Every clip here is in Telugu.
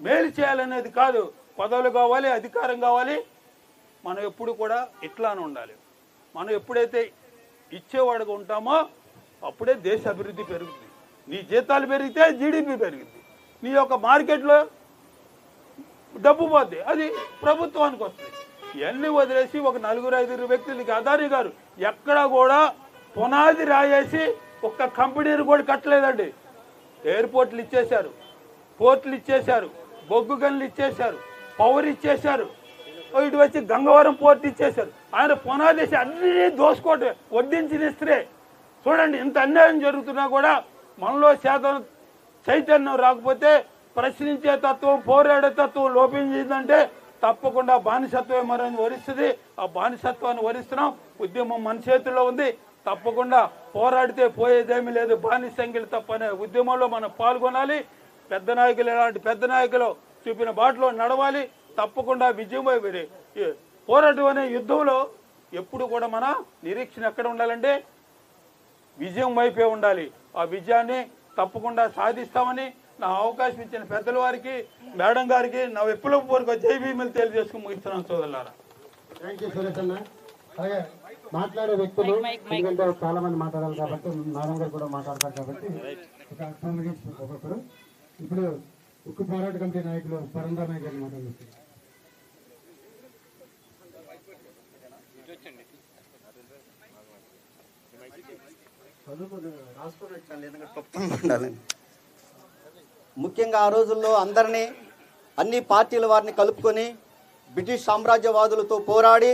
మేలు చేయాలనేది కాదు. పదవులు కావాలి అధికారం కావాలి. మనం ఎప్పుడు కూడా ఇట్లానే ఉండాలి. మనం ఎప్పుడైతే ఇచ్చేవాడుగా ఉంటామో అప్పుడే దేశ అభివృద్ధి పెరుగుతుంది నీ జీతాలు పెరిగితే జీడిపి పెరుగుతుంది నీ యొక్క మార్కెట్లో డబ్బు పోద్ది. అది ప్రభుత్వానికి వస్తుంది. ఇవన్నీ వదిలేసి ఒక నలుగురు ఐదుగురు వ్యక్తులకి అదాని గారు ఎక్కడ కూడా పునాది రాయేసి ఒక్క కంపెనీని కూడా కట్టలేదండి. ఎయిర్పోర్ట్లు ఇచ్చేశారు. పోర్ట్లు ఇచ్చేశారు. బొగ్గు గన్లు ఇచ్చేశారు పవర్ ఇచ్చేశారు ఇటు వచ్చి గంగవరం పోర్ట్ ఇచ్చేశారు. ఆయన పునాది అన్ని అన్నీ దోసుకోవటం వడ్డించిన ఇస్త్రే. చూడండి ఇంత అన్యాయం జరుగుతున్నా కూడా మనలో శాతం చైతన్యం రాకపోతే ప్రశ్నించే తత్వం పోరాడే తత్వం లోపించిందంటే తప్పకుండా బానిసత్వం మరని వరిస్తుంది. ఆ బానిసత్వాన్ని వరిస్తున్నాం. ఉద్యమం మన చేతుల్లో ఉంది. తప్పకుండా పోరాడితే పోయేదేమీ లేదు. బానిసంగిలు తప్పనే ఉద్యమంలో మనం పాల్గొనాలి. పెద్ద నాయకులు ఎలాంటి పెద్ద నాయకులు చూపిన బాటలో నడవాలి తప్పకుండా విజయం పోరాటం అనే యుద్ధంలో ఎప్పుడు కూడా మన నిరీక్షణ ఎక్కడ ఉండాలంటే విజయం వైపే ఉండాలి. ఆ విజయాన్ని తప్పకుండా సాధిస్తామని నా అవకాశం ఇచ్చిన పెద్దల వారికి మేడం గారికి నా విప్లవ పూర్వక జై భీములు తెలియజేసుకుని ముగిస్తున్నాను సోదరులారా. థ్యాంక్ యూ సురేష్ అన్న. అలాగే మాట్లాడే వ్యక్తులు ఎందుకంటే చాలా మంది మాట్లాడాలి కాబట్టి మేడం గారు కూడా మాట్లాడతారు కాబట్టి ఒక టూ మినిట్స్ ఒక్కొక్కరు ఇప్పుడు ఉక్కు పోరాట కమిటీ నాయకులు పరందామయ్య గారిని మాట్లాడుతున్నారు ముఖ్యంగా ఆ రోజుల్లో అందరినీ అన్ని పార్టీల వారిని కలుపుకొని బ్రిటిష్ సామ్రాజ్యవాదులతో పోరాడి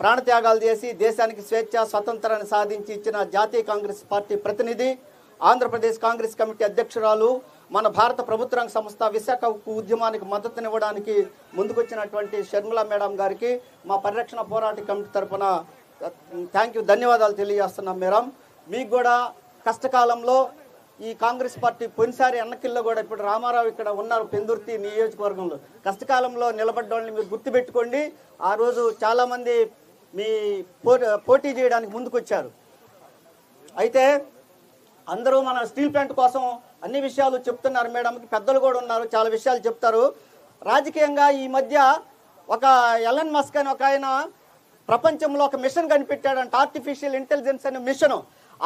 ప్రాణత్యాగాలు చేసి దేశానికి స్వేచ్ఛ స్వతంత్రాన్ని సాధించి ఇచ్చిన జాతీయ కాంగ్రెస్ పార్టీ ప్రతినిధి ఆంధ్రప్రదేశ్ కాంగ్రెస్ కమిటీ అధ్యక్షురాలు మన భారత ప్రభుత్వ రంగ సంస్థ విశాఖ ఉక్కు ఉద్యమానికి మద్దతునివ్వడానికి ముందుకొచ్చినటువంటి షర్మిల మేడం గారికి మా పరిరక్షణ పోరాట కమిటీ తరఫున థ్యాంక్ యూ ధన్యవాదాలు తెలియజేస్తున్నాం మేడం. మీకు కూడా కష్టకాలంలో ఈ కాంగ్రెస్ పార్టీ పోయినసారి ఎన్నకిల్లో కూడా ఇప్పుడు రామారావు ఇక్కడ ఉన్నారు పెందుర్తి నియోజకవర్గంలో. కష్టకాలంలో నిలబడ్డవాళ్ళని మీరు గుర్తుపెట్టుకోండి. ఆ రోజు చాలామంది మీ పో- పోటీ చేయడానికి ముందుకొచ్చారు. అయితే అందరూ మన స్టీల్ ప్లాంట్ కోసం అన్ని విషయాలు చెప్తున్నారు మేడంకి పెద్దలు కూడా ఉన్నారు చాలా విషయాలు చెప్తారు. రాజకీయంగా ఈ మధ్య ఒక ఎలన్ మస్క్ అని ఒక ఆయన ప్రపంచంలో ఒక మిషన్ కనిపెట్టాడంట ఆర్టిఫిషియల్ ఇంటెలిజెన్స్ అనే మిషన్.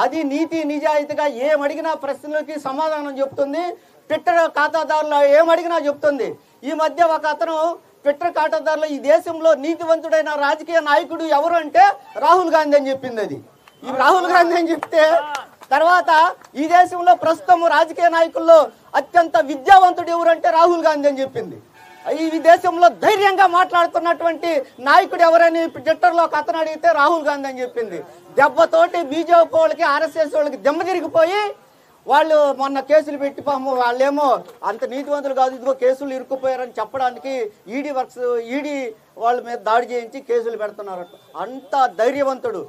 అది నీతి నిజాయితీగా ఏమడిగినా ప్రశ్నలకి సమాధానం చెప్తుంది. ట్విట్టర్ ఖాతాదారులు ఏమడిగినా చెప్తుంది. ఈ మధ్య ఒక అతను ట్విట్టర్ ఖాతాదారులు ఈ దేశంలో నీతివంతుడైన రాజకీయ నాయకుడు ఎవరు అంటే రాహుల్ గాంధీ అని చెప్పింది అది. ఈ రాహుల్ గాంధీ అని చెప్తే తర్వాత ఈ దేశంలో ప్రస్తుతం రాజకీయ నాయకుల్లో అత్యంత విద్యావంతుడు ఎవరంటే రాహుల్ గాంధీ అని చెప్పింది. ఈ దేశంలో ధైర్యంగా మాట్లాడుతున్నటువంటి నాయకుడు ఎవరని ట్విట్టర్లో ఒక అతను అడిగితే రాహుల్ గాంధీ అని చెప్పింది. దెబ్బతోటి బీజేపీ వాళ్ళకి ఆర్ఎస్ఎస్ వాళ్ళకి దెమ్మ తిరిగిపోయి వాళ్ళు మొన్న కేసులు పెట్టి పాము వాళ్ళేమో అంత నీతివంతులు కాదు ఇదిగో కేసులు ఇరుక్కుపోయారని చెప్పడానికి ఈడీ వర్క్స్ ఈడీ వాళ్ళ మీద దాడి చేయించి కేసులు పెడుతున్నారట అంత ధైర్యవంతుడు.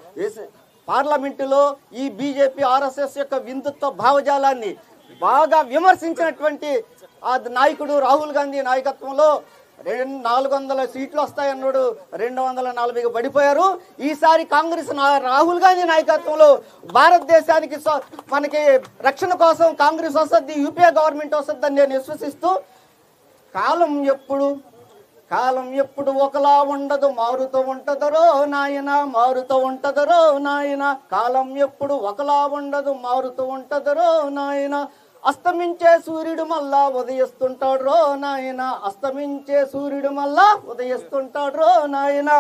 పార్లమెంటులో ఈ బీజేపీ ఆర్ఎస్ఎస్ యొక్క విందుత్వ భావజాలాన్ని బాగా విమర్శించినటువంటి ఆ నాయకుడు రాహుల్ గాంధీ నాయకత్వంలో రెండు నాలుగు వందల సీట్లు వస్తాయన్నాడు రెండు వందల నలభైకి పడిపోయారు. ఈసారి కాంగ్రెస్ నా- రాహుల్ గాంధీ నాయకత్వంలో భారతదేశానికి మనకి రక్షణ కోసం కాంగ్రెస్ వస్తుంది యూపీఏ గవర్నమెంట్ వస్తుందని నేను విశ్వసిస్తూ కాలం ఎప్పుడు కాలం ఎప్పుడు ఒకలా ఉండదు మారుతూ ఉంటదరో నాయన మారుతూ ఉంటదరో నాయన. కాలం ఎప్పుడు ఒకలా ఉండదు మారుతూ ఉంటదరో నాయన. అస్తమించే సూర్యుడు మళ్ళా ఉదయిస్తుంటాడు రో నాయన. అస్తమించే సూర్యుడు మళ్ళా ఉదయిస్తుంటాడు రో నాయన.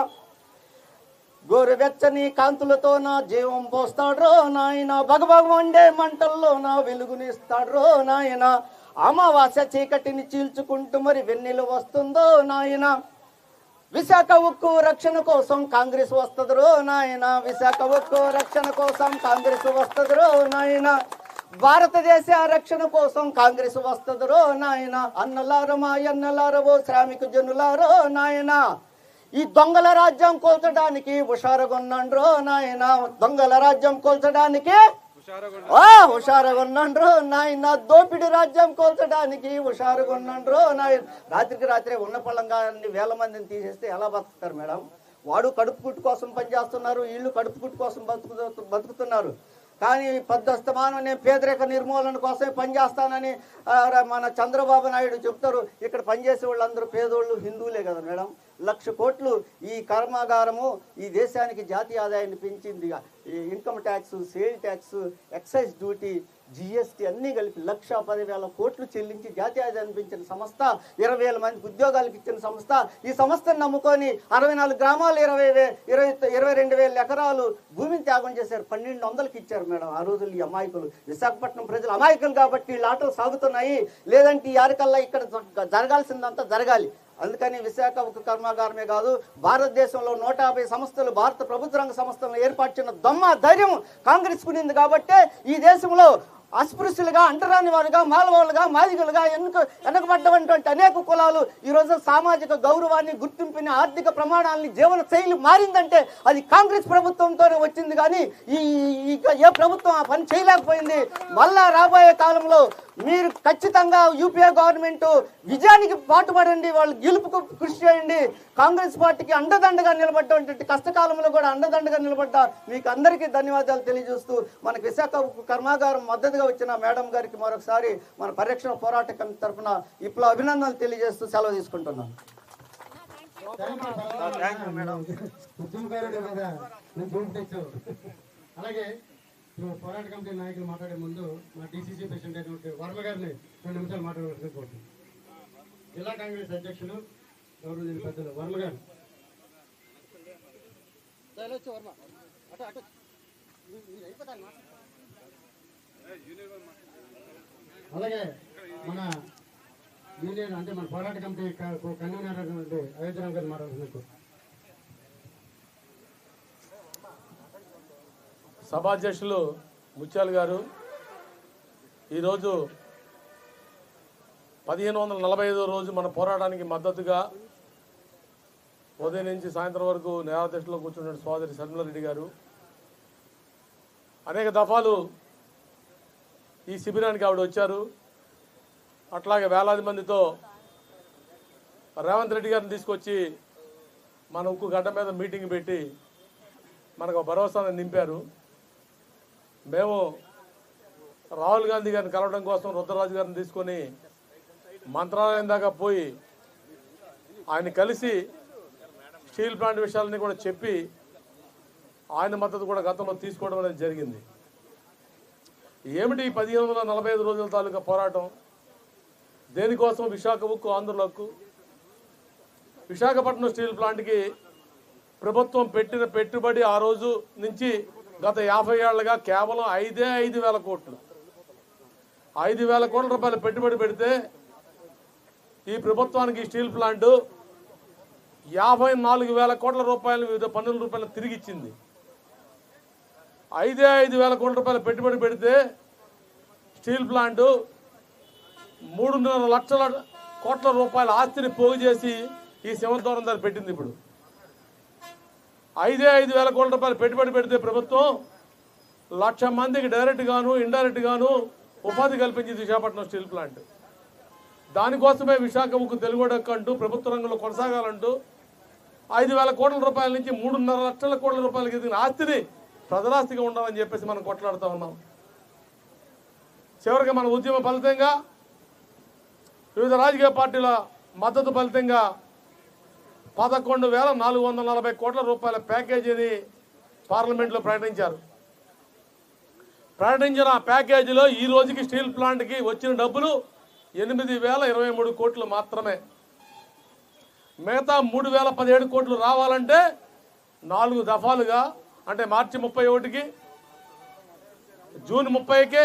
గోరువెచ్చని కాంతులతో నా జీవం పోస్తాడ్రో నాయన. భగభగ వండే మంటల్లో నా వెలుగునిస్తాడ్రో నాయన. అమావాస్య చీకటిని చీల్చుకుంటూ మరి వెన్నెలు వస్తుందో నాయన? విశాఖ ఉక్కు రక్షణ కోసం కాంగ్రెస్ వస్తుందిరో నాయన. విశాఖ ఉక్కు రక్షణ కోసం కాంగ్రెస్ వస్తుందిరో నాయన. భారతదేశ రక్షణ కోసం కాంగ్రెస్ వస్తుందిరో నాయన. అన్నలారో మా అన్నలారవో శ్రామిక జనులారో నాయన. ఈ దొంగల రాజ్యం కోల్చడానికి హుషారుగొన్నాండ్రో నాయన. దొంగల రాజ్యం కోల్చడానికి హుషారుగొన్నాండ్రో నాయన దోపిడి రాజ్యం కోల్చడానికి హుషారుగొన్నాండ్రో నాయన. రాత్రికి రాత్రే ఉన్న పళ్ళంగా వేల మందిని తీసేస్తే ఎలా బతుకుతారు మేడం? వాడు కడుపు కుట్టు కోసం పనిచేస్తున్నారు వీళ్ళు కడుపు కుట్టు కోసం బతుకు బతుకుతున్నారు. కానీ పెద్దస్తమానం నేను పేదరిక నిర్మూలన కోసమే పనిచేస్తానని మన చంద్రబాబు నాయుడు చెప్తారు. ఇక్కడ పనిచేసే వాళ్ళందరూ పేదోళ్ళు హిందువులే కదా మేడం. లక్ష కోట్లు ఈ కర్మాగారము ఈ దేశానికి జాతీయ ఆదాయాన్ని పెంచింది ఈ income tax sale tax excise duty GST అన్నీ కలిపి లక్ష పదివేల కోట్లు చెల్లించి జాతీయ అనిపించిన పెంచిన సంస్థ ఇరవై వేల మందికి ఉద్యోగాలకు ఇచ్చిన సంస్థ. ఈ సంస్థను నమ్ముకొని అరవై నాలుగు గ్రామాలు ఇరవై ఇరవై ఇరవై రెండు వేల ఎకరాలు భూమిని త్యాగం చేశారు. పన్నెండు వందలకి ఇచ్చారు మేడం ఆ రోజులు ఈ అమాయకులు. విశాఖపట్నం ప్రజలు అమాయకులు కాబట్టి వీళ్ళు ఆటలు సాగుతున్నాయి. లేదంటే ఈ ఆరికల్లా ఇక్కడ జరగాల్సిందంతా జరగాలి. అందుకని విశాఖ ఉక్కు కర్మాగారమే కాదు భారతదేశంలో నూట యాభై సంస్థలు భారత ప్రభుత్వ రంగ సంస్థలను ఏర్పాటు చేసిన దొమ్మ ధైర్యం కాంగ్రెస్ కునింది కాబట్టే ఈ దేశంలో అస్పృశ్యులుగా అంటరాని వారుగా మాలవాళ్ళుగా మాదిగలుగా ఎన్నుక వెనకబడ్డటువంటి అనేక కులాలు ఈ రోజు సామాజిక గౌరవాన్ని గుర్తింపుని ఆర్థిక ప్రమాణాలని జీవన శైలి మారిందంటే అది కాంగ్రెస్ ప్రభుత్వంతోనే వచ్చింది కానీ ఈ ఏ ప్రభుత్వం ఆ పని చేయలేకపోయింది. మళ్ళా రాబోయే కాలంలో మీరు ఖచ్చితంగా యూపీఏ గవర్నమెంట్ విజయానికి పాటుపడండి వాళ్ళు గెలుపుకు కృషి చేయండి. కాంగ్రెస్ పార్టీకి అండదండగా నిలబడ్డటువంటి కష్టకాలంలో కూడా అండదండగా నిలబడ్డ మీకు అందరికీ ధన్యవాదాలు తెలియజేస్తూ మనకు విశాఖ కర్మాగారం మద్దతుగా వచ్చిన మేడం గారికి మరొకసారి మన పరిరక్షణ పోరాట కమిటీ తరఫున ఇప్పుడు అభినందనలు తెలియజేస్తూ సెలవు తీసుకుంటున్నాను అలాగే ఇప్పుడు పోరాట కమిటీ నాయకులు మాట్లాడే ముందు మా డిసిసి ప్రెసిడెంట్ అయినటువంటి వర్మ గారిని రెండు నిమిషాలు మాట్లాడవలసింది జిల్లా కాంగ్రెస్ అధ్యక్షులు గౌరవ పెద్దలు వర్మ గారు. అలాగే మన యూనియన్ అంటే మన పోరాట కమిటీ కన్వీనర్ అయినటువంటి అయోధ్యరామ్ గారు మాట్లాడుతున్నారు. సభాధ్యక్షులు ముత్యాల గారు ఈరోజు పదిహేను వందల నలభై ఐదో రోజు మన పోరాటానికి మద్దతుగా ఉదయం నుంచి సాయంత్రం వరకు న్యాయాధ్యక్షులో కూర్చున్న సోదరి శర్మిలారెడ్డి గారు అనేక దఫాలు ఈ శిబిరానికి ఆవిడ వచ్చారు. అట్లాగే వేలాది మందితో రేవంత్ రెడ్డి గారిని తీసుకొచ్చి మన ఉక్కు గడ్డ మీద మీటింగ్ పెట్టి మనకు భరోసాను నింపారు. మేము రాహుల్ గాంధీ గారిని కలవడం కోసం రుద్రరాజు గారిని తీసుకొని మంత్రాలయం దాకా పోయి ఆయన కలిసి స్టీల్ ప్లాంట్ విషయాలని కూడా చెప్పి ఆయన మద్దతు కూడా గతంలో తీసుకోవడం అనేది జరిగింది. ఏమిటి ఈ పదిహేను వందల నలభై ఐదు రోజుల తాలూకా పోరాటం? దేనికోసం విశాఖ ఉక్కు ఆంధ్రులకు విశాఖపట్నం స్టీల్ ప్లాంట్కి ప్రభుత్వం పెట్టిన పెట్టుబడి ఆ రోజు నుంచి గత యాభై ఏళ్ళగా కేవలం ఐదే ఐదు వేల కోట్లు. ఐదు వేల కోట్ల రూపాయలు పెట్టుబడి పెడితే ఈ ప్రభుత్వానికి స్టీల్ ప్లాంట్ యాభై నాలుగు వేల కోట్ల రూపాయలు వివిధ పన్నుల రూపాయలు తిరిగి ఇచ్చింది ఐదే ఐదు వేల కోట్ల రూపాయలు పెట్టుబడి పెడితే స్టీల్ ప్లాంటు మూడున్నర లక్షల కోట్ల రూపాయల ఆస్తిని పోగు చేసి ఈ సింహద్వారం దాన్ని పెట్టింది ఇప్పుడు. ఐదే ఐదు వేల కోట్ల రూపాయలు పెట్టుబడి పెడితే ప్రభుత్వం లక్ష మందికి డైరెక్ట్ గాను ఇండైరెక్ట్ గాను ఉపాధి కల్పించింది విశాఖపట్నం స్టీల్ ప్లాంట్. దానికోసమే విశాఖ ముక్కు తెలుగుడక్కంటూ ప్రభుత్వ రంగంలో కొనసాగాలంటూ ఐదు వేల కోట్ల రూపాయల నుంచి మూడున్నర లక్షల కోట్ల రూపాయలకి ఎదిగిన ఆస్తిని ప్రజలాస్తిగా ఉండాలని చెప్పేసి మనం కొట్లాడుతూ ఉన్నాం. చివరికి మన ఉద్యమ ఫలితంగా వివిధ రాజకీయ పార్టీల మద్దతు ఫలితంగా పదకొండు వేల నాలుగు వందల నలభై కోట్ల రూపాయల ప్యాకేజీని పార్లమెంట్లో ప్రకటించారు. ప్రకటించిన ఆ ప్యాకేజీలో ఈ రోజుకి స్టీల్ ప్లాంట్కి వచ్చిన డబ్బులు ఎనిమిది వేల ఇరవై మూడు కోట్లు మాత్రమే. మిగతా మూడు వేల పదిహేడు కోట్లు రావాలంటే నాలుగు దఫాలుగా అంటే మార్చి ముప్పై ఒకటికి జూన్ ముప్పైకి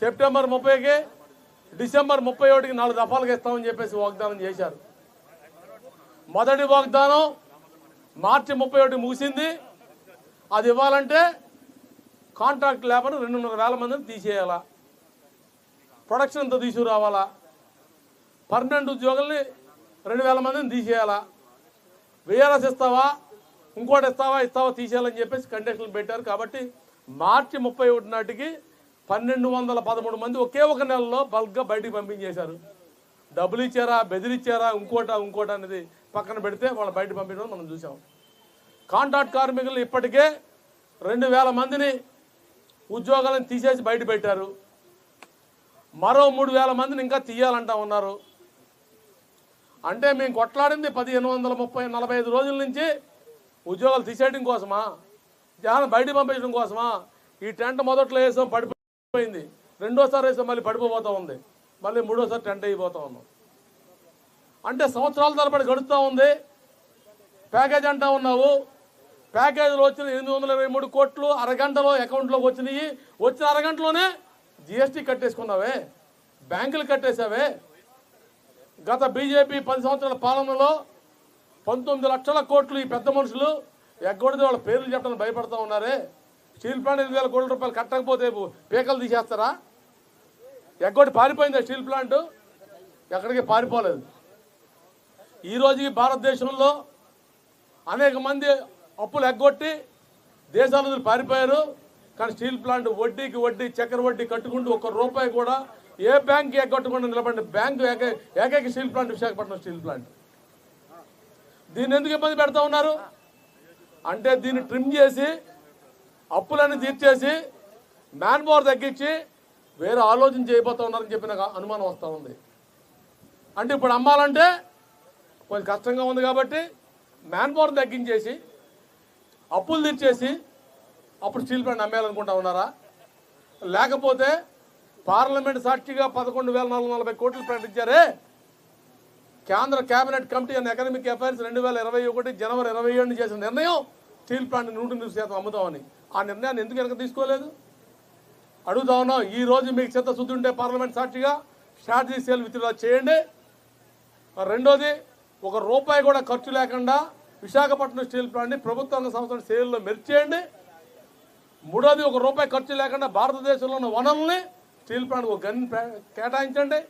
సెప్టెంబర్ ముప్పైకి డిసెంబర్ ముప్పై ఒకటికి నాలుగు దఫాలుగా ఇస్తామని చెప్పేసి వాగ్దానం చేశారు. మొదటి వాగ్దానం మార్చి ముప్పై ఒకటి ముగిసింది. అది ఇవ్వాలంటే కాంట్రాక్ట్ లేబర్ రెండున్నర వేల మందిని తీసేయాలా? ప్రొడక్షన్తో తీసుకురావాలా? పర్మనెంట్ ఉద్యోగుల్ని రెండు వేల మందిని తీసేయాలా? విఆర్ఎస్ ఇస్తావా? ఇంకోటి ఇస్తావా ఇస్తావా తీసేయాలని చెప్పేసి కండిషన్లు పెట్టారు. కాబట్టి మార్చి ముప్పై ఒకటి నాటికి పన్నెండు వందల పదమూడు మంది ఒకే ఒక నెలలో బల్క్గా బయటికి పంపించేశారు. డబ్బులు ఇచ్చారా బెదిరిచ్చారా ఇంకోట ఇంకోట అనేది పక్కన పెడితే వాళ్ళు బయట పంపించడం మనం చూసాం కాంట్రాక్ట్ కార్మికులు ఇప్పటికే రెండు వేల మందిని ఉద్యోగాలను తీసేసి బయట పెట్టారు. మరో మూడు వేల మందిని ఇంకా తీయాలంటా ఉన్నారు. అంటే మేము కొట్లాడింది పదిహేను వందల ముప్పై నలభై ఐదు రోజుల నుంచి ఉద్యోగాలు తీసేయడం కోసమా? జనం బయట పంపించడం కోసమా? ఈ టెంట్ మొదట్లో వేసాం పడిపోయింది. రెండోసారి వేసాం మళ్ళీ పడిపోతూ ఉంది. మళ్ళీ మూడోసారి టెంట్ అయిపోతూ ఉన్నాం. అంటే సంవత్సరాల తరబడి గడుస్తూ ఉంది. ప్యాకేజ్ అంటా ఉన్నావు. ప్యాకేజీలు వచ్చిన ఎనిమిది వందల ఇరవై మూడు కోట్లు అరగంటలో అకౌంట్లోకి వచ్చినాయి. వచ్చిన అరగంటలోనే జిఎస్టీ కట్టేసుకున్నావే. బ్యాంకులు కట్టేశావే. గత బీజేపీ పది సంవత్సరాల పాలనలో పంతొమ్మిది లక్షల కోట్లు ఈ పెద్ద మనుషులు ఎగ్గొడితే వాళ్ళ పేర్లు చెప్పడానికి భయపడతా ఉన్నారే. స్టీల్ ప్లాంట్ ఎనిమిది వేల కోట్ల రూపాయలు కట్టకపోతే పీకలు తీసేస్తారా? ఎగ్గొట్టి పారిపోయిందా స్టీల్ ప్లాంట్? ఎక్కడికి పారిపోలేదు. ఈ రోజుకి భారతదేశంలో అనేక మంది అప్పులు ఎగ్గొట్టి దేశాల పారిపోయారు. కానీ స్టీల్ ప్లాంట్ వడ్డీకి వడ్డీ చక్కెర వడ్డీ కట్టుకుంటూ ఒక్క రూపాయి కూడా ఏ బ్యాంక్ ఎగ్గొట్టకుండా నిలబడిన బ్యాంకు ఏకైక steel plant Visakhapatnam steel plant. దీన్ని ఎందుకు ఇబ్బంది పెడతా ఉన్నారు? అంటే దీన్ని ట్రిమ్ చేసి అప్పులన్నీ తీర్చేసి మ్యాన్ పవర్ తగ్గించి వేరే ఆలోచన చేయబోతా ఉన్నారని చెప్పి నాకు అనుమానం వస్తూ ఉంది. అంటే ఇప్పుడు అమ్మాలంటే కొంచెం కష్టంగా ఉంది కాబట్టి మ్యాన్ పవర్ తగ్గించేసి అప్పులు తీర్చేసి అప్పుడు స్టీల్ ప్లాంట్ అమ్మేయాలనుకుంటా ఉన్నారా? లేకపోతే పార్లమెంట్ సాక్షిగా పదకొండు వేల నాలుగు నలభై కోట్లు ప్రకటించారే కేంద్ర cabinet committee and economic affairs రెండు వేల ఇరవై ఒకటి జనవరి ఇరవై ఏడు చేసిన నిర్ణయం స్టీల్ ప్లాంట్ నూట ఎనిమిది శాతం అమ్ముతామని. ఆ నిర్ణయాన్ని ఎందుకు వెనక తీసుకోలేదు? అడుగుతా ఉన్నాం ఈ రోజు మీకు చిత్త శుద్ధి ఉంటే పార్లమెంట్ సాక్షిగా స్ట్రాటజీ సేల్ విత్డ్రా చేయండి. రెండోది ఒక రూపాయి కూడా ఖర్చు లేకుండా విశాఖపట్నం స్టీల్ ప్లాంట్ని ప్రభుత్వ రంగ సంస్థల సేల్లో మెరిచేయండి. మూడోది ఒక రూపాయి ఖర్చు లేకుండా భారతదేశంలో ఉన్న వనరుల్ని స్టీల్ ప్లాంట్ ఒక గన్ కేటాయించండి.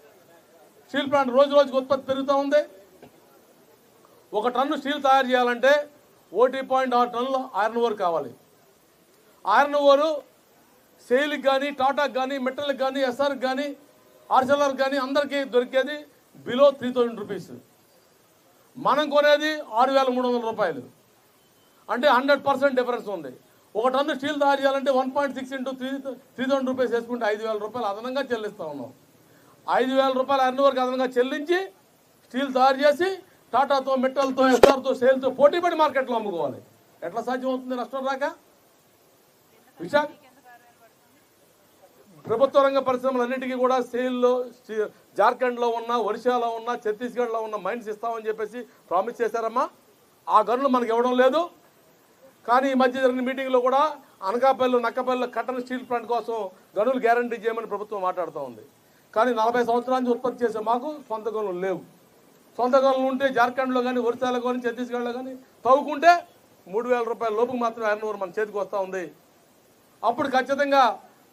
స్టీల్ ప్లాంట్ రోజు రోజుకి ఉత్పత్తి పెరుగుతూ ఉంది. ఒక టన్ను స్టీల్ తయారు చేయాలంటే ఒకటి పాయింట్ ఆరు టన్నులు ఐరన్ ఓర్ కావాలి. ఐరన్ ఓరు సెయిల్కి కానీ టాటాకి కానీ మెటల్కి కానీ ఎస్ఆర్కి కానీ ఆర్సెలర్ కానీ అందరికీ దొరికేది బిలో త్రీ థౌజండ్ రూపీస్. మనం కొనేది ఆరు వేల మూడు వందల రూపాయలు. అంటే హండ్రెడ్ పర్సెంట్ డిఫరెన్స్ ఉంది. ఒక టన్ను స్టీల్ తయారు చేయాలంటే one point six into three three thousand rupees వేసుకుంటే ఐదు వేల రూపాయలు అదనంగా చెల్లిస్తూ ఉన్నాం. ఐదు వేల రూపాయలు అన్ని వరకు అదనంగా చెల్లించి స్టీల్ తయారు చేసి టాటాతో మెట్టల్తో ఎస్ఆర్తో సేల్తో పోటీపడి మార్కెట్లో అమ్ముకోవాలి. ఎట్లా సాధ్యం అవుతుంది నష్టం రాక? విశాఖ ప్రభుత్వ రంగ పరిశ్రమలన్నిటికీ కూడా సేల్లో జార్ఖండ్లో ఉన్న ఒడిశాలో ఉన్న ఛత్తీస్గఢ్లో ఉన్న మైన్స్ ఇస్తామని చెప్పేసి ప్రామిస్ చేశారమ్మా. ఆ గనులు మనకి ఇవ్వడం లేదు. కానీ ఈ మధ్య జరిగిన మీటింగ్లో కూడా అనకాపల్లి నక్కపల్లిలో కట్టన్ స్టీల్ ప్లాంట్ కోసం గనులు గ్యారంటీ చేయమని ప్రభుత్వం మాట్లాడుతూ ఉంది. కానీ నలభై సంవత్సరాల నుంచి ఉత్పత్తి చేసే మాకు సొంత గనులు లేవు. సొంత గనులు ఉంటే జార్ఖండ్లో కానీ ఒరిస్సాలో కానీ ఛత్తీస్గఢ్లో కానీ తవ్వుకుంటే మూడు వేల రూపాయల లోపుకు మాత్రమే ఐరన్ మన చేతికి వస్తూ ఉంది. అప్పుడు ఖచ్చితంగా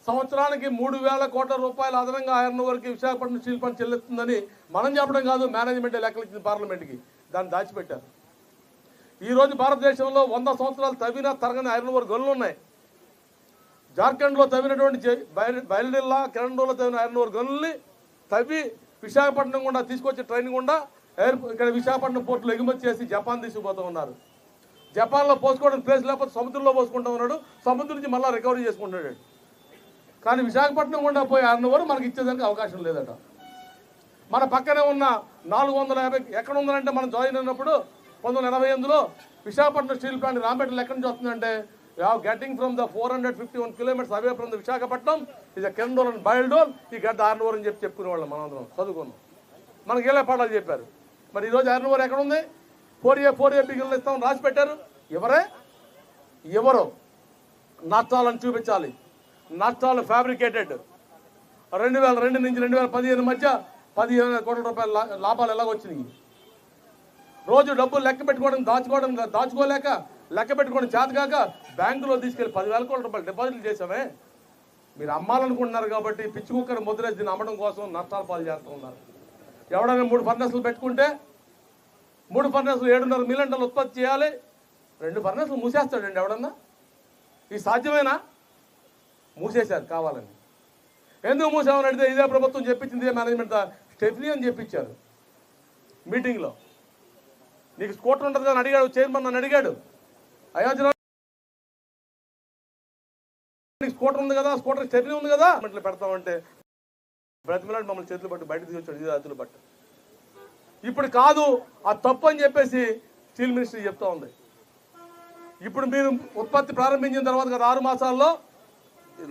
సంవత్సరానికి మూడు వేల కోట్ల రూపాయలు అదనంగా ఐరన్ విశాఖపట్నం స్టీల్ ప్లాంట్ చెల్లిస్తుందని మనం చెప్పడం కాదు మేనేజ్మెంట్ లెక్కలు ఇచ్చింది పార్లమెంట్కి. దాన్ని దాచిపెట్టారు. ఈరోజు భారతదేశంలో వంద సంవత్సరాలు తవ్విన తరగని ఐరన్ గనులు ఉన్నాయి. జార్ఖండ్లో తవ్వినటువంటి జై- బయలుడిల్లా కిరణ్లో తవ్విన ఐరన్ ఓర్ గనుల్ని తవ్వి విశాఖపట్నం గుండా తీసుకొచ్చి ట్రైన్ గుండా ఎయిర్ ఇక్కడ విశాఖపట్నం పోర్టులో ఎగుమతి చేసి జపాన్ తీసుకుపోతూ ఉన్నారు. జపాన్లో పోసుకోవడానికి ప్లేస్ లేకపోతే సముద్రంలో పోసుకుంటూ ఉన్నాడు. సముద్రం నుంచి మళ్ళీ రికవరీ చేసుకుంటాడు. కానీ విశాఖపట్నం గుండా పోయి ఐరన్ ఓర్ మనకి ఇచ్చేదానికి అవకాశం లేదట. మన పక్కనే ఉన్న నాలుగు వందల యాభై ఎక్కడ ఉందంటే మనం జాయిన్ అయినప్పుడు పంతొమ్మిది వందల ఎనభై ఎనిమిదిలో విశాఖపట్నం స్టీల్ ప్లాంట్ రాంపేటలో ఎక్కడి నుంచి వస్తుందంటే getting from the four hundred fifty one kilometres away from the Visakhapatnam ఇది కెండోల్ అండ్ బయల్డోల్ ఈ గడ్డ ఆర్నవర్ అని చెప్పి చెప్పుకునే వాళ్ళం మనందరం చదువుకున్నాం మనకి ఏలే పాఠాలు చెప్పారు. మరి ఈరోజు ఆర్నవర్ ఎక్కడ ఉంది? ఫోర్ ఏ ఫోర్ ఏ బిగిల్ ఇస్తాం రాసి పెట్టారు. ఎవరే? ఎవరు? నష్టాలను చూపించాలి. నష్టాలు ఫ్యాబ్రికేటెడ్ రెండు వేల రెండు నుంచి రెండు వేల పదిహేను మధ్య పదిహేను కోట్ల రూపాయల లాభాలు ఎలాగొచ్చినాయి రోజు డబ్బులు లెక్క పెట్టుకోవడం దాచుకోవడం దాచుకోలేక లెక్క పెట్టుకోండి. చేతకాక బ్యాంకులో తీసుకెళ్ళి పదివేల కోట్ల రూపాయలు డిపాజిట్లు చేసామే మీరు అమ్మాలనుకుంటున్నారు కాబట్టి పిచ్చి కుక్కర్ ముద్రేసి దీన్ని అమ్మడం కోసం నష్టాలు పాలు చేస్తూ ఉన్నారు. ఎవడైనా మూడు ఫర్నెస్లు పెట్టుకుంటే మూడు ఫర్నెస్లు ఏడున్నర మిలియన్ టన్నులు ఉత్పత్తి చేయాలి. రెండు ఫర్నెస్లు మూసేస్తాడండి ఎవడన్నా? ఇది సాధ్యమేనా? మూసేశారు కావాలని. ఎందుకు మూసామని అడిగితే ఇదే ప్రభుత్వం చెప్పించింది ఇదే మేనేజ్మెంట్ స్టెఫ్నీ అని చెప్పించారు మీటింగ్లో. నీకు స్కూటర్ ఉంటుంది అని అడిగాడు చైర్మన్ నన్ను అడిగాడు. అయోధ్యలో స్కూటర్ ఉంది కదా స్కూటర్ చర్ని ఉంది కదా. ఇట్లా పెడతామంటే బ్రతిమలాంటి మమ్మల్ని చేతులు పట్టు బయట తీసుకొచ్చాడు ఇది చేతులు పట్టు ఇప్పుడు కాదు ఆ తప్పు అని చెప్పేసి స్టీల్ మినిస్ట్రీ చెప్తా ఉంది. ఇప్పుడు మీరు ఉత్పత్తి ప్రారంభించిన తర్వాత గత ఆరు మాసాల్లో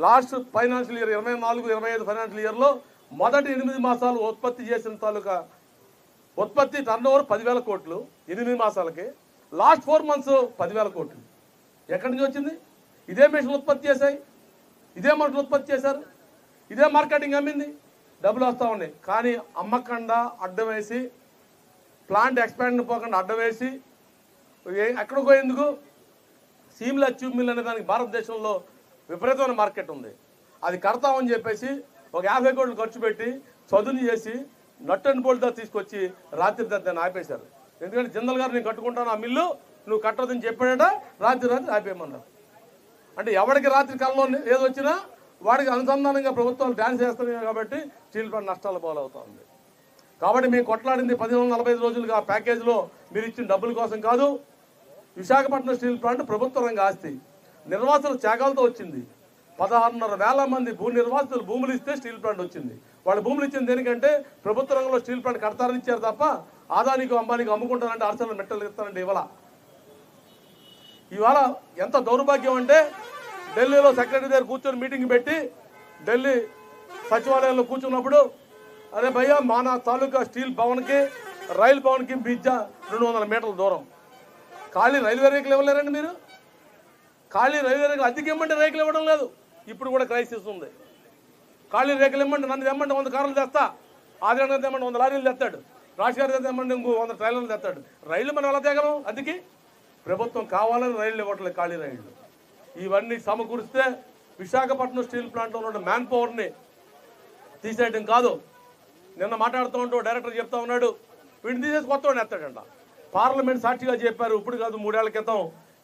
లాస్ట్ ఫైనాన్షియల్ ఇయర్ ఇరవై నాలుగు ఇరవై ఐదు ఫైనాన్షియల్ ఇయర్లో మొదటి ఎనిమిది మాసాలు ఉత్పత్తి చేసిన తాలూకా ఉత్పత్తి టర్న్ ఓవర్ పదివేల కోట్లు ఎనిమిది మాసాలకి. లాస్ట్ ఫోర్ మంత్స్ పదివేల కోట్లు. ఎక్కడి నుంచి వచ్చింది? ఇదే మిషన్ ఉత్పత్తి చేశాయి. ఇదే మనుషులు ఉత్పత్తి చేశారు. ఇదే మార్కెటింగ్ అమ్మింది. డబ్బులు వస్తూ ఉన్నాయి. కానీ అమ్మకుండా అడ్డం వేసి ప్లాంట్ ఎక్స్పాండ్ పోకుండా అడ్డం వేసి ఏ- ఎక్కడికో సీమ్లా ట్యూబ్ మిల్ అనే దానికి భారతదేశంలో విపరీతమైన మార్కెట్ ఉంది. అది కడతామని చెప్పేసి ఒక యాభై కోట్లు ఖర్చు పెట్టి చదువుని చేసి నట్ అండ్ తీసుకొచ్చి రాత్రి దాన్ని ఆపేశారు. ఎందుకంటే జిందల్ గారు నేను కట్టుకుంటాను ఆ మిల్లు నువ్వు కట్టొద్దని చెప్పాడట రాత్రి రాత్రి ఆపేయమన్నారు. అంటే ఎవరికి రాత్రి కాలంలో ఏది వచ్చినా వాడికి అనుసంధానంగా ప్రభుత్వాలు డ్యాన్స్ చేస్తున్నాయి కాబట్టి స్టీల్ ప్లాంట్ నష్టాల పాలవుతా ఉంది కాబట్టి మేము కొట్లాడింది పదిహేను వందల నలభై ఐదు రోజులుగా ఆ ప్యాకేజీలో మీరు ఇచ్చిన డబ్బుల కోసం కాదు విశాఖపట్నం స్టీల్ ప్లాంట్ ప్రభుత్వ రంగ ఆస్తి. నిర్వాసుల త్యాగాలతో వచ్చింది. పదహారున్నర వేల మంది భూ నిర్వాసితులు భూములు ఇస్తే స్టీల్ ప్లాంట్ వచ్చింది. వాళ్ళు భూములు ఇచ్చింది దేనికంటే ప్రభుత్వ రంగంలో స్టీల్ ప్లాంట్ కడతారని ఇచ్చారు తప్ప ఆదానికి అంబానికి అమ్ముకుంటానంటే అరసలు మెట్టలు ఇస్తారంటే ఇవాళ ఇవాళ ఎంత దౌర్భాగ్యం అంటే ఢిల్లీలో సెక్రటరీ దగ్గర కూర్చొని మీటింగ్ పెట్టి ఢిల్లీ సచివాలయంలో కూర్చున్నప్పుడు అరే భయ్య మానా తాలూకా స్టీల్ భవన్కి రైలు భవన్కి బీచ్ రెండు వందల మీటర్ల దూరం. ఖాళీ రైల్వే రేకులు ఇవ్వలేరండి మీరు? ఖాళీ రైల్వే రేకులు అద్దెకి ఇమ్మంటే రేకులు ఇవ్వడం లేదు. ఇప్పుడు కూడా క్రైసిస్ ఉంది. ఖాళీ రేకులు ఇమ్మంటే నన్ను తెమ్మంటే వంద కార్లు తెస్తా. ఆదిరంగా తెమ్మంటే వంద లారీలు తెస్తాడు. రాజశేఖర్ తెమ్మంటే ఇంకో వంద ట్రైలర్లు తెస్తాడు. రైళ్ళు మనం ఎలా తేగలం? అందుకే ప్రభుత్వం కావాలని రైళ్ళు ఇవ్వట్లేదు ఖాళీ రైళ్ళు. ఇవన్నీ సమకూరిస్తే విశాఖపట్నం స్టీల్ ప్లాంట్లో ఉన్న మ్యాన్ పవర్ని తీసేయడం కాదు. నిన్న మాట్లాడుతూ ఉంటూ డైరెక్టర్ చెప్తా ఉన్నాడు. వీడిని తీసేసి కొత్త వాడిని ఎత్తాడంట. పార్లమెంట్ సాక్షిగా చెప్పారు ఇప్పుడు కాదు మూడేళ్ళ క్రితం.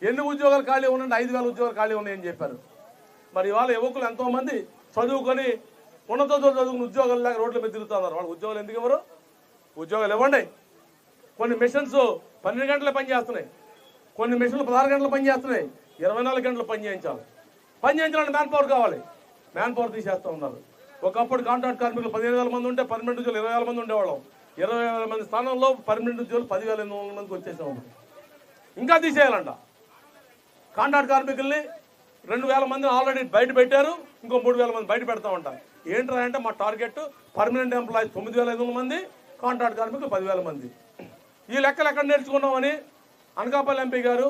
ఎన్ని ఉద్యోగాలు ఖాళీ ఉన్నాయంటే ఐదు వేల ఉద్యోగాలు ఖాళీ ఉన్నాయని చెప్పారు. మరి ఇవాళ యువకులు ఎంతోమంది చదువుకొని ఉన్నత చదువుకుని ఉద్యోగాలు లేక రోడ్ల మీద తిరుగుతున్నారు. వాళ్ళు ఉద్యోగాలు ఎందుకు ఇవ్వరు? ఉద్యోగాలు ఇవ్వండి. కొన్ని మిషన్స్ పన్నెండు గంటలు పని చేస్తున్నాయి. కొన్ని మిషన్లు పదహారు గంటలు పని చేస్తున్నాయి. ఇరవై నాలుగు గంటలు పని చేయించాలి. పని చేయించాలంటే మ్యాన్ పవర్ కావాలి. మ్యాన్ పవర్ తీసేస్తూ ఉన్నారు. ఒకప్పుడు కాంట్రాక్ట్ కార్మికులు పదిహేను వేల మంది ఉంటే పర్మనెంట్ ఉద్యోగులు ఇరవై వేల మంది ఉండేవాళ్ళం. ఇరవై వేల మంది స్థానంలో పర్మనెంట్ ఉద్యోగులు పదివేల ఎనిమిది వందల మందికి వచ్చేసాం. ఇంకా తీసేయాలంట. కాంట్రాక్ట్ కార్మికుల్ని రెండు వేల మంది ఆల్రెడీ బయట పెట్టారు. ఇంకో మూడు వేల మంది బయట పెడతా ఉంటారు ఏంటంటే మా టార్గెట్ పర్మనెంట్ ఎంప్లాయీస్ తొమ్మిది వేల ఐదు వందల మంది కాంట్రాక్ట్ కార్మికులు పదివేల మంది. ఈ లెక్కలు ఎక్కడ నేర్చుకున్నామని అనకాపల్లి ఎంపీ గారు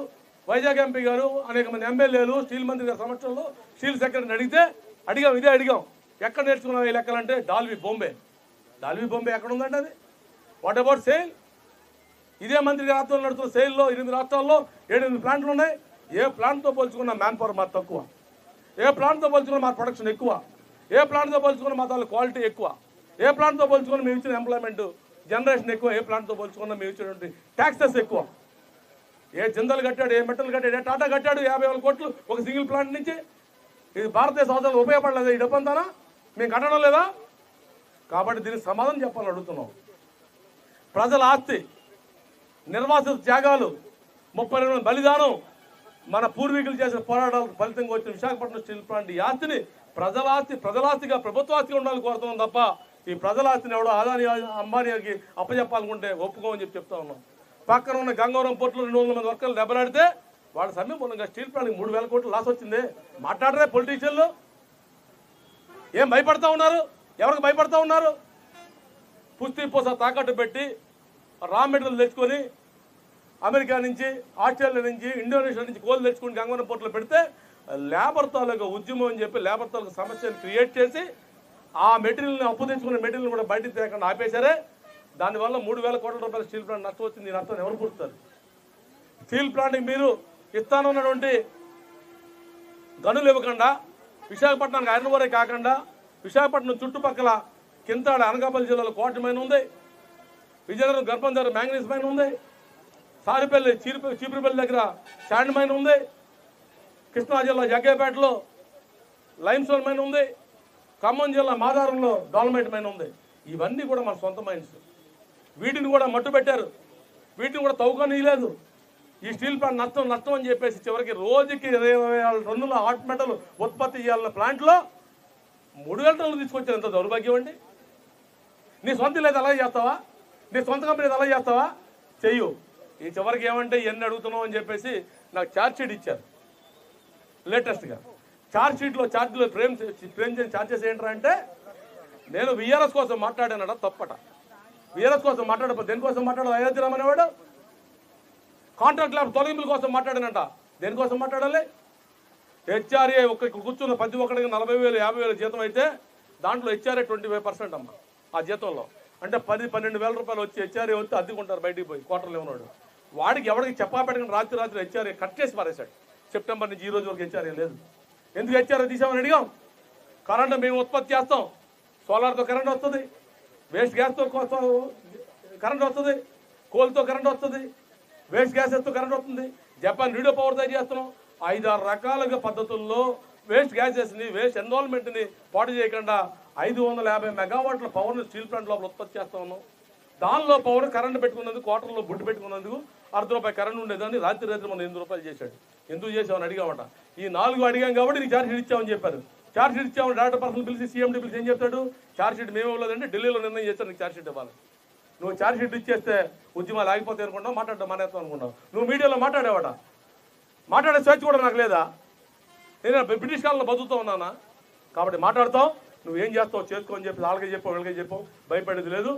వైజాగ్ ఎంపీ గారు అనేక మంది ఎమ్మెల్యేలు స్టీల్ మంత్రి గారి సమక్షంలో స్టీల్ సెక్రటరీని అడిగితే అడిగాం ఇదే అడిగాం. ఎక్కడ నేర్చుకున్నాం ఈ లెక్కలంటే డాల్వి బొంబే. డాల్వి బొంబే ఎక్కడ ఉందండి అది? వాట్ అబౌట్ సేల్ ఇదే మంత్రి గారి నడుస్తున్న సేల్లో ఎనిమిది రాష్ట్రాల్లో ఏడెనిమిది ప్లాంట్లు ఉన్నాయి. ఏ ప్లాంట్తో పోల్చుకున్న మ్యాన్ పవర్ మాకు తక్కువ. ఏ ప్లాంట్తో పోల్చుకున్న మా ప్రొడక్షన్ ఎక్కువ. ఏ ప్లాంట్తో పోల్చుకున్న మా దాని క్వాలిటీ ఎక్కువ. ఏ ప్లాంట్తో పోల్చుకున్నా మేము ఇచ్చిన ఎంప్లాయ్మెంట్ జనరేషన్ ఎక్కువ ఏ ప్లాంట్తో పోల్చుకున్నా మేము ఇచ్చినటువంటి ట్యాక్సెస్ ఎక్కువ. ఏ జిందలు కట్టాడు ఏ మెటల్ కట్టాడు ఏ టాటా కట్టాడు యాభై వేల కోట్లు ఒక సింగిల్ ప్లాంట్ నుంచి ఇది భారతదేశ అవసరాలు ఉపయోగపడలేదు ఈ డబ్బంతానా మేము కట్టడం లేదా? కాబట్టి దీనికి సమాధానం చెప్పాలని అడుగుతున్నాం. ప్రజల ఆస్తి నిర్వాసిత త్యాగాలు ముప్పై రెండు బలిదానం మన పూర్వీకులు చేసిన పోరాటాలకు ఫలితంగా వచ్చిన విశాఖపట్నం స్టీల్ ప్లాంట్. ఈ ఆస్తిని ప్రజల ఆస్తి ప్రజల ఆస్తిగా ప్రభుత్వ ఆస్తిగా ఉండాలని కోరుతున్నాం తప్ప ఈ ప్రజల ఆస్తిని ఎవడో ఆదాని అంబానీకి అప్పచెప్పాలనుకుంటే ఒప్పుకోమని చెప్పి చెప్తా ఉన్నాం. పక్కన ఉన్న గంగవరం పోర్టులో రెండు వందల మంది వర్కర్లు దెబ్బలాడితే వాళ్ళ సమయం మూలంగా స్టీల్ ప్లాంట్కి మూడు వేల కోట్లు లాస్ వచ్చింది. మాట్లాడరే పొలిటీషియన్లు. ఏం భయపడతా ఉన్నారు? ఎవరికి భయపడతా ఉన్నారు? పుస్తీ పూస తాకట్టు పెట్టి రా మెటీరియల్ తెచ్చుకొని అమెరికా నుంచి ఆస్ట్రేలియా నుంచి ఇండోనేషియా నుంచి కోళ్ళు తెచ్చుకుని గంగవరం పోర్టులో పెడితే లేబర్ తాలూకా ఉద్యమం అని చెప్పి లేబర్ తాలూకా సమస్యను క్రియేట్ చేసి ఆ మెటీరియల్ని అప్పు తెచ్చుకున్న మెటీరియల్ కూడా బయటికి తేకుండా ఆపేశారే. దానివల్ల మూడు వేల కోట్ల రూపాయల స్టీల్ ప్లాంట్ నష్టం వచ్చింది. ఈ నష్టం ఎవరు పూడుస్తారు స్టీల్ ప్లాంట్కి మీరు ఇస్తానన్నటువంటి గనులు ఇవ్వకుండా విశాఖపట్నానికి ఐరన్ వరే కాకుండా విశాఖపట్నం చుట్టుపక్కల కింతాడ అనకాపల్లి జిల్లాలో కోట మైన్ ఉంది. విజయనగరం గర్భం దగ్గర మ్యాంగనీస్ మైన్ ఉంది. సారిపల్లి చీరిపల్లి చీపురుపల్లి దగ్గర శాండ్ మైన్ ఉంది. కృష్ణా జిల్లా జగ్గేపేటలో లైమ్స్టోన్ మైన్ ఉంది. ఖమ్మం జిల్లా మాదారంలో డాల్మైట్ మైన్ ఉంది. ఇవన్నీ కూడా మన సొంత మైన్స్ వీటిని కూడా మట్టు పెట్టారు. వీటిని కూడా తవ్వుకొని లేదు ఈ స్టీల్ ప్లాంట్ నష్టం నష్టం అని చెప్పేసి చివరికి రోజుకి ఇరవై టన్నుల హాట్ మెటల్ ఉత్పత్తి చేయాలన్న ప్లాంట్లో మూడు వేల టన్నులు తీసుకొచ్చారు. ఎంత దౌర్భాగ్యం అండి. నీ సొంత లేదు అలా చేస్తావా? నీ సొంత కంపెనీ అలా చేస్తావా? చెయ్యు. ఈ చివరికి ఏమంటే ఎన్ని అడుగుతున్నావు అని చెప్పేసి నాకు ఛార్జ్ షీట్ ఇచ్చారు. లేటెస్ట్గా ఛార్జ్ షీట్లో ఛార్జ్లో ఫ్రేమ్ ఫ్రేమ్ చేసిన ఛార్జెస్ ఏంటంటే అంటే నేను విఆర్ఎస్ కోసం మాట్లాడానట తప్పట. విఆర్ఎస్ కోసం మాట్లాడకపోతే దేనికోసం మాట్లాడాలి? అయోధ్య రామనేవాడు కాంట్రాక్ట్ ల్యాబ్ తొలగింపుల కోసం మాట్లాడానంట. దేనికోసం మాట్లాడాలి? హెచ్ఆర్ఏ ఒక్క కూర్చున్న ప్రతి ఒక్కడికి నలభై వేలు యాభై వేలు జీతం అయితే దాంట్లో హెచ్ఆర్ఏ ట్వంటీ ఫైవ్ పర్సెంట్ అమ్మ ఆ జీతంలో. అంటే పది పన్నెండు వేల రూపాయలు వచ్చి హెచ్ఆర్ఏ వచ్చి అద్దెకుంటారు బయటికి పోయి క్వార్టర్లో ఉన్నాడు. వాడికి ఎవరికి చెప్పా పెట్టకుండా రాత్రి రాత్రి హెచ్ఆర్ఏ కట్ చేసి పారేశాడు. సెప్టెంబర్ నుంచి ఈ రోజు వరకు హెచ్ఆర్ఏ లేదు. ఎందుకు హెచ్ఆర్ఏ తీసామని అడిగాం. కరెంట్ మేము ఉత్పత్తి చేస్తాం. సోలార్తో కరెంట్ వస్తుంది. వేస్ట్ గ్యాస్తో కరెంట్ వస్తుంది. కోల్తో కరెంట్ వస్తుంది. వేస్ట్ గ్యాసెస్తో కరెంట్ వస్తుంది. జపాన్ రీడో పవర్ తయారు చేస్తున్నాం. ఐదారు రకాలుగా పద్ధతుల్లో వేస్ట్ గ్యాసెస్ని వేస్ట్ ఎన్వాల్మెంట్ని పాటు చేయకుండా ఐదు వందల యాభై మెగావాట్ల పవర్ని స్టీల్ ప్లాంట్ లోపల ఉత్పత్తి చేస్తా ఉన్నాం. దానిలో పవర్ కరెంట్ పెట్టుకున్నందుకు క్వార్టర్లో బుడ్డు పెట్టుకున్నందుకు అర్ధ రూపాయి కరెంట్ ఉండేదాన్ని రాత్రి రాత్రి మనం ఎనిమిది రూపాయలు చేశాడు. ఎందుకు చేసామని అడిగామట ఈ నాలుగు అడిగాం కాబట్టి నీకు ఛార్జ్షీట్ ఇచ్చామని చెప్పారు. ఛార్జ్షీట్ ఇచ్చామని డైరెక్టర్ పర్సన్ పిలిచి సీఎండీ పిలిచి ఏం చెప్తాడు? ఛార్జ్షీట్ మేము ఇవ్వలేదంటే ఢిల్లీలో నిర్ణయం చేస్తారు నీకు ఛార్జ్షీట్ ఇవ్వాలి. నువ్వు ఛార్జ్షీట్ ఇచ్చేస్తే ఉద్యమాలు ఆగిపోతాయి అనుకుంటావు మాట్లాడడం మానేస్తాం అనుకుంటావు. నువ్వు మీడియాలో మాట్లాడేవాట. మాట్లాడే స్వేచ్ఛ కూడా నాకు లేదా? నేను బ్రిటిష్ కాలంలో బతుకుతూ ఉన్నానా? కాబట్టి మాట్లాడతాం నువ్వు ఏం చేస్తావు చేసుకో అని చెప్పి వాళ్ళకే చెప్పావు వీళ్ళకే చెప్పావు. భయపడేది లేదు.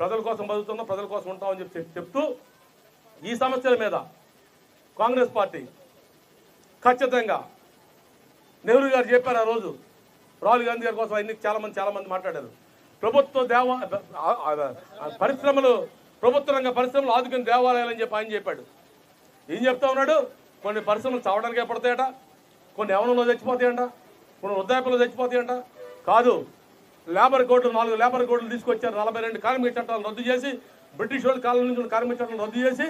ప్రజల కోసం బతుకుతున్నావు ప్రజల కోసం ఉంటావు అని చెప్పి చెప్తూ ఈ సమస్యల మీద కాంగ్రెస్ పార్టీ ఖచ్చితంగా. నెహ్రూ గారు చెప్పారు ఆ రోజు. రాహుల్ గాంధీ గారి కోసం అన్ని చాలామంది చాలామంది మాట్లాడారు. ప్రభుత్వ దేవ పరిశ్రమలు ప్రభుత్వ రంగ పరిశ్రమలు ఆదుకుని దేవాలయాలని చెప్పి ఆయన చెప్పాడు. ఏం చెప్తా ఉన్నాడు? కొన్ని పరిశ్రమలు చావడానికే పడతాయట. కొన్ని యవనంలో చచ్చిపోతాయంట. కొన్ని వృద్ధాప్యంలో చచ్చిపోతాయంట. కాదు లేబర్ కోడ్లు నాలుగు లేబర్ కోడ్లు తీసుకొచ్చారు నలభై రెండు కార్మిక చట్టాలను రద్దు చేసి బ్రిటిష్ వాళ్ళ కాలం నుంచి కార్మిక చట్టాలను రద్దు చేసి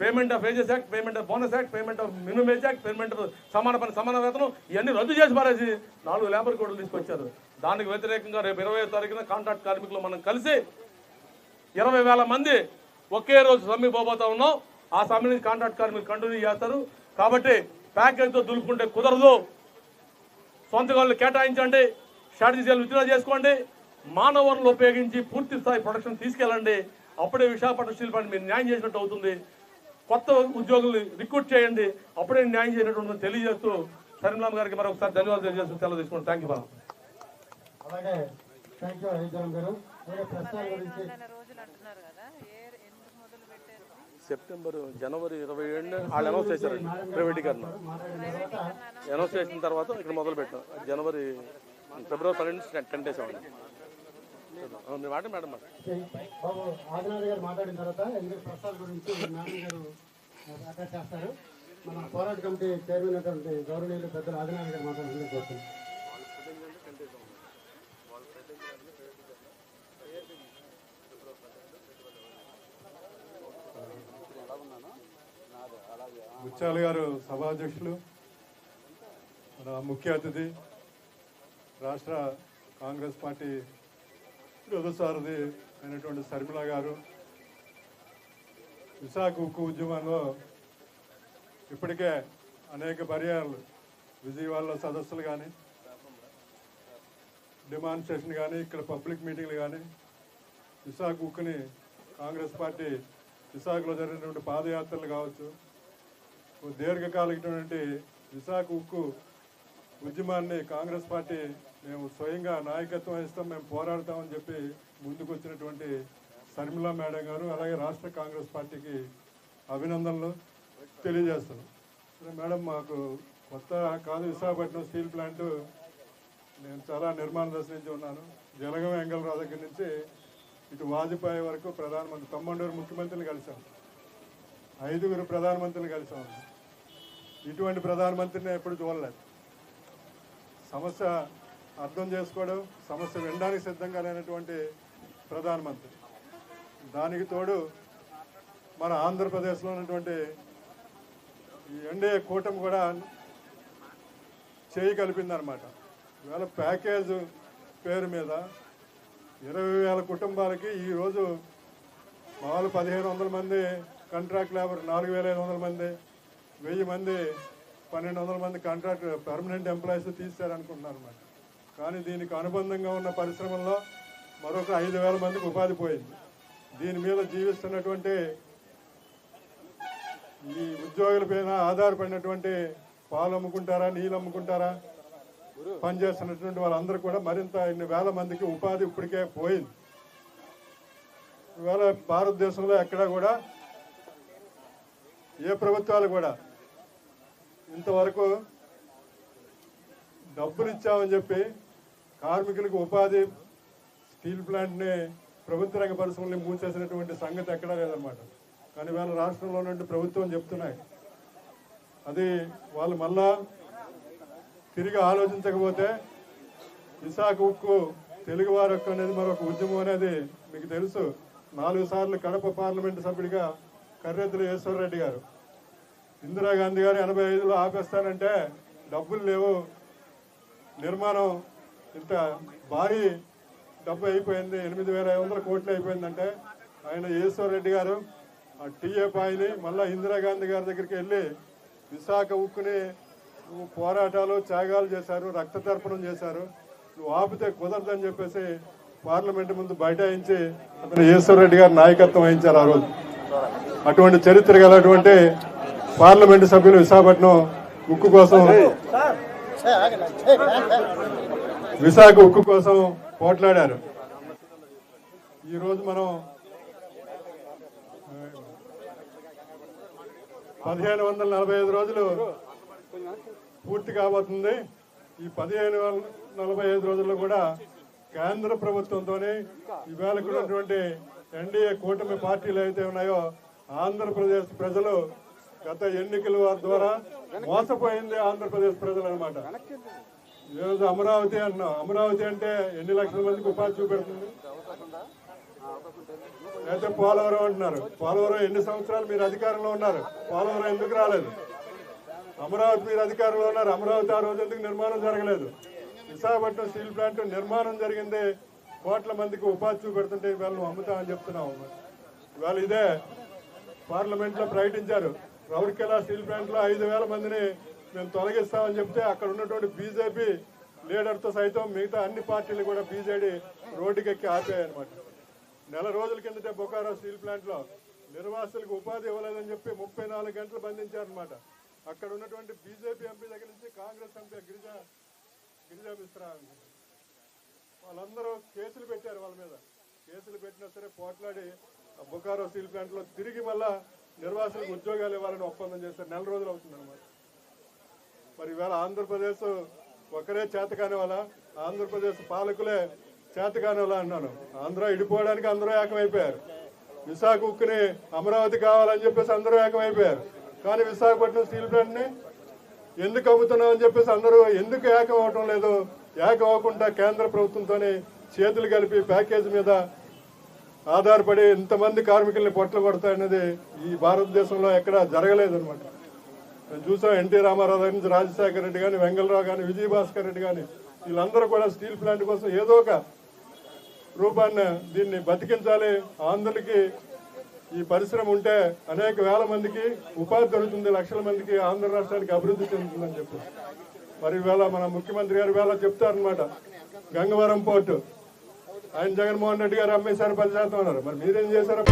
payment of wages act payment of bonus act payment of minimum wage act payment of సమాన పని సమాన వేతనం ఇవన్నీ రద్దు చేసి పారేసి నాలుగు లేబర్ కోడ్లు తీసుకొచ్చారు. దానికి వ్యతిరేకంగా రేపు ఇరవై తారీఖున కాంట్రాక్ట్ కార్మికులు మనం కలిసి ఇరవై వేల మంది ఒకే రోజు సమ్మె పోబోతా ఉన్నాం. ఆ సమ్మెని కాంట్రాక్ట్ కార్మికులు కంటిన్యూ చేస్తారు. కాబట్టి ప్యాకేజ్తో దులుపుకుంటే కుదరదు. సొంత వాళ్ళు కేటాయించండి. స్ట్రాటజీలు విత్డ్రా చేసుకోండి. మానవ వనరులు ఉపయోగించి పూర్తి స్థాయి ప్రొడక్షన్ తీసుకెళ్ళండి. అప్పుడే విశాఖపట్నం స్టీల్ ప్లాంట్ మీరు న్యాయం చేసినట్టు అవుతుంది. కొత్త ఉద్యోగులు రిక్రూట్ చేయండి. అప్పుడే న్యాయం ఉంటుందని తెలియజేస్తూ సరిమలామ్ గారికి మరొకసారి ధన్యవాదాలు తెలియజేస్తూ సెలవు తీసుకుంటాం. థ్యాంక్ యూ బాబు. అలాగే థ్యాంక్ యూ హరిజరం గారు అలాగే ప్రస్తుతాల గురించి నెల రోజులు అంటున్నారు కదా ఏ ఎందుకు మొదలు పెట్టారు? సెప్టెంబర్ జనవరి ఇరవై ఏడున వాళ్ళు అనౌన్స్ చేశారు. ప్రైవేటీకరణ. అనౌన్స్ చేసిన తర్వాత ఇక్కడ మొదలు పెట్టాం జనవరి ఫిబ్రవరి పన్నెండు టెన్ డేస్ అవ్వండి. మేడం మాట బాబు ఆదినాథ్ గారు మాట్లాడిన తర్వాత ఎందుకు ప్రస్తాల గురించి మేడం గారు అటాచ్ చేస్తారు. మన పోరాట కమిటీ చైర్మన్ అయినటువంటి గౌరవనీయులు పెద్దలు ఆదినాథ్ గారు మాట్లాడాలని కోరుతున్నాను ముత్యాల గారు సభాధ్యక్షులు మన ముఖ్య అతిథి రాష్ట్ర కాంగ్రెస్ పార్టీ రథసారథి అయినటువంటి శర్మిల గారు విశాఖ ఉక్కు ఉద్యమంలో ఇప్పటికే అనేక పర్యాలు విజయవాడలో సదస్సులు కానీ డిమాన్స్ట్రేషన్ కానీ ఇక్కడ పబ్లిక్ మీటింగ్లు కానీ విశాఖ ఉక్కుని కాంగ్రెస్ పార్టీ విశాఖలో జరిగినటువంటి పాదయాత్రలు కావచ్చు దీర్ఘకాలికటువంటి విశాఖ ఉక్కు ఉద్యమాన్ని కాంగ్రెస్ పార్టీ మేము స్వయంగా నాయకత్వం వహిస్తాం మేము పోరాడతామని చెప్పి ముందుకు వచ్చినటువంటి శర్మిలా మేడం గారు అలాగే రాష్ట్ర కాంగ్రెస్ పార్టీకి అభినందనలు తెలియజేస్తున్నాం మేడం మాకు కొత్త కాదు విశాఖపట్నం స్టీల్ ప్లాంట్ నేను చాలా నిర్మాణ దశ నుంచి ఉన్నాను. జలగం వెంగళరావు దగ్గర నుంచి ఇటు వాజ్పేయి వరకు ప్రధానమంత్రి తమ్మండూరు ముఖ్యమంత్రిని కలిశాం. ఐదుగురు ప్రధానమంత్రిని కలిసాం ఇటువంటి ప్రధానమంత్రిని ఎప్పుడు చూడలేదు. సమస్య అర్థం చేసుకోవడం సమస్య వినడానికి సిద్ధంగా లేనటువంటి ప్రధానమంత్రి. దానికి తోడు మన ఆంధ్రప్రదేశ్లో ఉన్నటువంటి ఈ ఎన్డీఏ కూటమి కూడా చేయి కలిపిందనమాట ఇవాళ ప్యాకేజ్ పేరు మీద ఇరవై వేల కుటుంబాలకి ఈరోజు మామూలు పదిహేను వందల మంది కాంట్రాక్ట్ లేబర్ నాలుగు వేల ఐదు వందల మంది వెయ్యి మంది పన్నెండు వందల మంది కాంట్రాక్ట్ పర్మనెంట్ ఎంప్లాయీస్ తీస్తారనుకుంటున్నారు అనమాట కానీ దీనికి అనుబంధంగా ఉన్న పరిశ్రమల్లో మరొక ఐదు వేల మందికి ఉపాధి పోయింది. దీని మీద జీవిస్తున్నటువంటి ఈ ఉద్యోగుల పైన ఆధారపడినటువంటి పాలు అమ్ముకుంటారా నీళ్ళు అమ్ముకుంటారా పనిచేస్తున్నటువంటి వాళ్ళందరూ కూడా మరింత ఇన్ని వేల మందికి ఉపాధి ఇప్పటికే పోయింది. ఇవాళ భారతదేశంలో ఎక్కడా కూడా ఏ ప్రభుత్వాలు కూడా ఇంతవరకు డబ్బులు ఇచ్చామని చెప్పి కార్మికులకు ఉపాధి స్టీల్ ప్లాంట్ని ప్రభుత్వ రంగ పరిశ్రమల్ని మూసేసినటువంటి సంగతి ఎక్కడా లేదన్నమాట. కానీ వాళ్ళ రాష్ట్రంలో నుండి ప్రభుత్వం చెప్తున్నాయి. అది వాళ్ళు మళ్ళా తిరిగి ఆలోచించకపోతే విశాఖ ఉక్కు తెలుగువారు హక్కు అనేది మరొక ఉద్యమం అనేది మీకు తెలుసు. నాలుగు సార్లు కడప పార్లమెంటు సభ్యుడిగా కర్రెద్దుల ఈశ్వరరెడ్డి గారు. ఇందిరాగాంధీ గారు ఎనభై ఐదులో ఆపేస్తానంటే డబ్బులు లేవు నిర్మాణం ఇంత భారీ డబ్బు అయిపోయింది ఎనిమిది వేల ఐదు వందల కోట్లు అయిపోయిందంటే ఆయన రెడ్డి గారు ఆ టీఏ పాయిని మళ్ళీ ఇందిరాగాంధీ గారి దగ్గరికి వెళ్ళి విశాఖ ఉక్కుని నువ్వు పోరాటాలు త్యాగాలు చేశారు రక్త తర్పణం చేశారు నువ్వు ఆపితే కుదరదని చెప్పేసి పార్లమెంట్ ముందు బైఠాయించి అతను రెడ్డి గారు నాయకత్వం వహించారు ఆ రోజు. అటువంటి చరిత్ర గలటువంటి పార్లమెంటు సభ్యులు విశాఖపట్నం ఉక్కు కోసం విశాఖ ఉక్కు కోసం పోట్లాడారు. ఈరోజు మనం పదిహేను వందల నలభై ఐదు రోజులు పూర్తి కాబోతుంది. ఈ పదిహేను వందల నలభై ఐదు రోజుల్లో కూడా కేంద్ర ప్రభుత్వంతోనే ఈవేళ ఉన్నటువంటి ఎన్డీఏ కూటమి పార్టీలు అయితే ఉన్నాయో ఆంధ్రప్రదేశ్ ప్రజలు గత ఎన్నికల ద్వారా మోసపోయింది ఆంధ్రప్రదేశ్ ప్రజలు అనమాట ఈరోజు అమరావతి అంటున్నాం అమరావతి అంటే ఎన్ని లక్షల మందికి ఉపాధి చూపెడుతుంది? అయితే పోలవరం అంటున్నారు. పోలవరం ఎన్ని సంవత్సరాలు మీరు అధికారంలో ఉన్నారు? పోలవరం ఎందుకు రాలేదు? అమరావతి మీరు అధికారంలో ఉన్నారు. అమరావతి ఆ రోజు ఎందుకు నిర్మాణం జరగలేదు? విశాఖపట్నం స్టీల్ ప్లాంట్ నిర్మాణం జరిగింది కోట్ల మందికి ఉపాధి చూపెడుతుంటే ఇవాళ నువ్వు అమ్ముతామని చెప్తున్నావు. ఇవాళ ఇదే పార్లమెంట్లో ప్రకటించారు. రౌర్కెలా స్టీల్ ప్లాంట్లో ఐదు వేల మందిని మేము తొలగిస్తామని చెప్తే అక్కడ ఉన్నటువంటి బీజేపీ లీడర్తో సైతం మిగతా అన్ని పార్టీలు కూడా బీజేడీ రోడ్డుకెక్కి ఆపాయి నెల రోజుల కిందటే బొకారో స్టీల్ ప్లాంట్లో నిర్వాసులకు ఉపాధి ఇవ్వలేదని చెప్పి ముప్పై నాలుగు గంటలు బంధించారనమాట అక్కడ ఉన్నటువంటి బీజేపీ ఎంపీ దగ్గర నుంచి కాంగ్రెస్ ఎంపీ గిరిజా గిరిజా మిశ్రా వాళ్ళందరూ కేసులు పెట్టారు వాళ్ళ మీద. కేసులు పెట్టినా సరే పోట్లాడి ఆ బొకారో స్టీల్ ప్లాంట్లో తిరిగి మళ్ళా నిర్వాసులకు ఉద్యోగాలు ఇవ్వాలని ఒప్పందం చేస్తారు నెల రోజులు అవుతుంది అనమాట మరి ఇవాళ ఆంధ్రప్రదేశ్ ఒకరే చేతకాని వాళ్ళ ఆంధ్రప్రదేశ్ పాలకులే చేతకాని వాళ్ళ అన్నాను. ఆంధ్ర ఇడిపోవడానికి అందరూ ఏకమైపోయారు. విశాఖ ఉక్కుని అమరావతి కావాలని చెప్పేసి అందరూ ఏకమైపోయారు. కానీ విశాఖపట్నం స్టీల్ ప్లాంట్ని ఎందుకు అమ్ముతున్నాం అని చెప్పేసి అందరూ ఎందుకు ఏకం అవటం లేదు? ఏకం అవ్వకుండా కేంద్ర ప్రభుత్వంతోనే చేతులు కలిపి ప్యాకేజ్ మీద ఆధారపడి ఇంతమంది కార్మికుల్ని పొట్టలు కొడతాయనేది ఈ భారతదేశంలో ఎక్కడా జరగలేదు అనమాట మేము చూసాం ఎన్టీ రామారావు దగ్గర నుంచి రాజశేఖర రెడ్డి కానీ వెంగళరావు కానీ విజయభాస్కర్ రెడ్డి కానీ వీళ్ళందరూ కూడా స్టీల్ ప్లాంట్ కోసం ఏదో ఒక రూపాన్ని దీన్ని బతికించాలి. ఆంధ్రులకి ఈ పరిశ్రమ ఉంటే అనేక వేల మందికి ఉపాధి దొరుకుతుంది లక్షల మందికి ఆంధ్ర రాష్ట్రానికి అభివృద్ధి చెందుతుందని చెప్పి. మరి వేళ మన ముఖ్యమంత్రి గారు వేళ చెప్తారనమాట గంగవరం పోర్టు. ఆయన జగన్మోహన్ రెడ్డి గారు అమ్మేశారు పది శాతం అన్నారు. మరి మీరేం చేశారు?